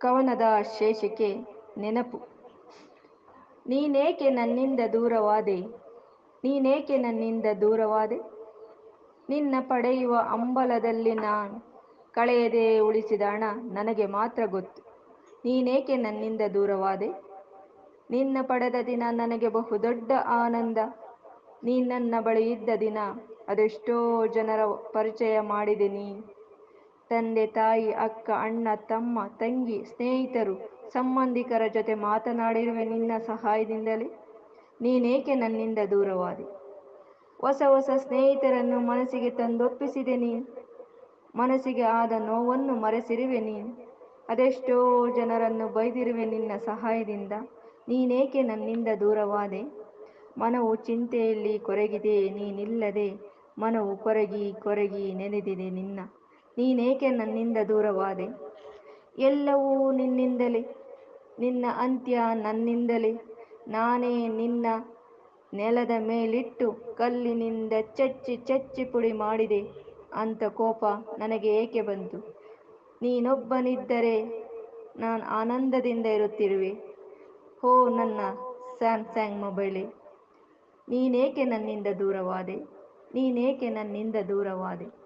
ಕವನದ ಶೇಷಿಕೆ ನೆನಪು. ನೀನೇಕೆ ನನ್ನಿಂದ ದೂರವಾದೆ? ನೀನೇಕೆ ನನ್ನಿಂದ ದೂರವಾದೆ? ನಿನ್ನ ಪಡೆಯುವ ಅಂಬಲದಲ್ಲಿ ನಾನು ಕಳೆಯದೆ ಉಳಿಸಿದ ಹಣ ನನಗೆ ಮಾತ್ರ ಗೊತ್ತು. ನೀನೇಕೆ ನನ್ನಿಂದ ದೂರವಾದೆ? ನಿನ್ನ ಪಡೆದ ದಿನ ನನಗೆ ಬಹುದೊಡ್ಡ ಆನಂದ. ನೀ ನನ್ನ ಬಳಿ ಇದ್ದ ದಿನ ಅದೆಷ್ಟೋ ಜನರ ಪರಿಚಯ ಮಾಡಿದೆ ನೀ. ತಂದೆ, ತಾಯಿ, ಅಕ್ಕ, ಅಣ್ಣ, ತಮ್ಮ, ತಂಗಿ, ಸ್ನೇಹಿತರು, ಸಂಬಂಧಿಕರ ಜೊತೆ ಮಾತನಾಡಿರುವೆ ನಿನ್ನ ಸಹಾಯದಿಂದಲೇ. ನೀನೇಕೆ ನನ್ನಿಂದ ದೂರವಾದೆ? ಹೊಸ ಹೊಸ ಸ್ನೇಹಿತರನ್ನು ಮನಸ್ಸಿಗೆ ತಂದೊಪ್ಪಿಸಿದೆ ನೀನು. ಮನಸ್ಸಿಗೆ ಆದ ನೋವನ್ನು ಮರೆಸಿರುವೆ ನೀನು. ಅದೆಷ್ಟೋ ಜನರನ್ನು ಬೈದಿರುವೆ ನಿನ್ನ ಸಹಾಯದಿಂದ. ನೀನೇಕೆ ನನ್ನಿಂದ ದೂರವಾದೆ? ಮನವು ಚಿಂತೆಯಲ್ಲಿ ಕೊರಗಿದೆ ನೀನಿಲ್ಲದೆ? ಮನವು ಕೊರಗಿ ಕೊರಗಿ ನೆನೆದಿದೆ ನಿನ್ನ. ನೀನೇಕೆ ನನ್ನಿಂದ ದೂರವಾದೆ? ಎಲ್ಲವೂ ನಿನ್ನಿಂದಲೇ, ನಿನ್ನ ಅಂತ್ಯ ನನ್ನಿಂದಲೇ. ನಾನೇ ನಿನ್ನ ನೆಲದ ಮೇಲಿಟ್ಟು ಕಲ್ಲಿನಿಂದ ಚಚ್ಚಿ ಚಚ್ಚಿ ಪುಡಿ ಮಾಡಿದೆ. ಅಂತ ಕೋಪ ನನಗೆ ಏಕೆ ಬಂತು? ನೀನೊಬ್ಬನಿದ್ದರೆ ನಾನು ಆನಂದದಿಂದ ಇರುತ್ತಿರುವೆ. ಹೋ ನನ್ನ ಸ್ಯಾಮ್ಸಂಗ್ ಮೊಬೈಲೇ, ನೀನೇಕೆ ನನ್ನಿಂದ ದೂರವಾದೆ? ನೀನೇಕೆ ನನ್ನಿಂದ ದೂರವಾದೆ?